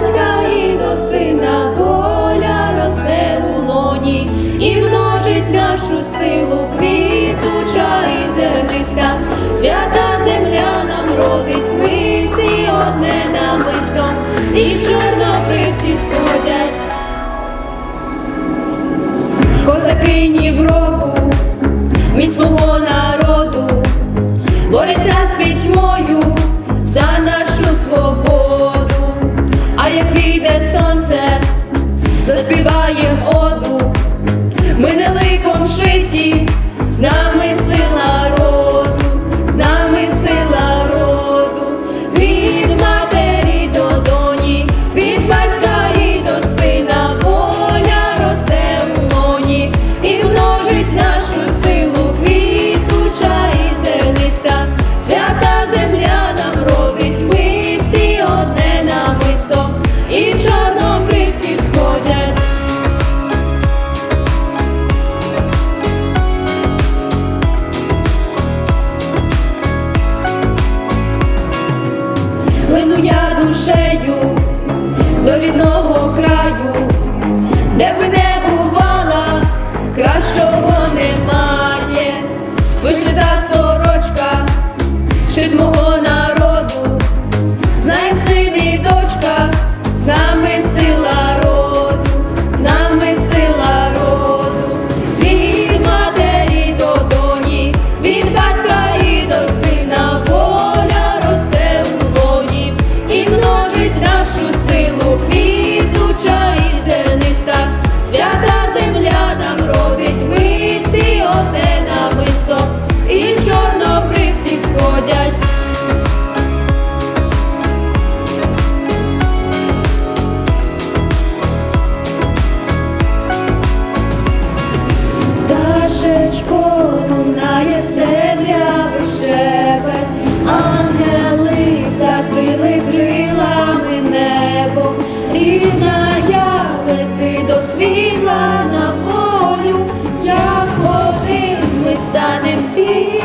батька і до сина воля росте у лоні і множить нашу силу квітуча і зерниста. Свята земля нам родить, ми всі одне намисто, і чорнобривці сходять. Козакині в року, міць мого народу, бореться з пітьмою Лину я душею до рідного краю, де б не бувала, кращого немає. Вишита сорочка, шит мого щебет, ангели закрили крилами небо, рідна я лети до світла на волю, як один ми станем всі.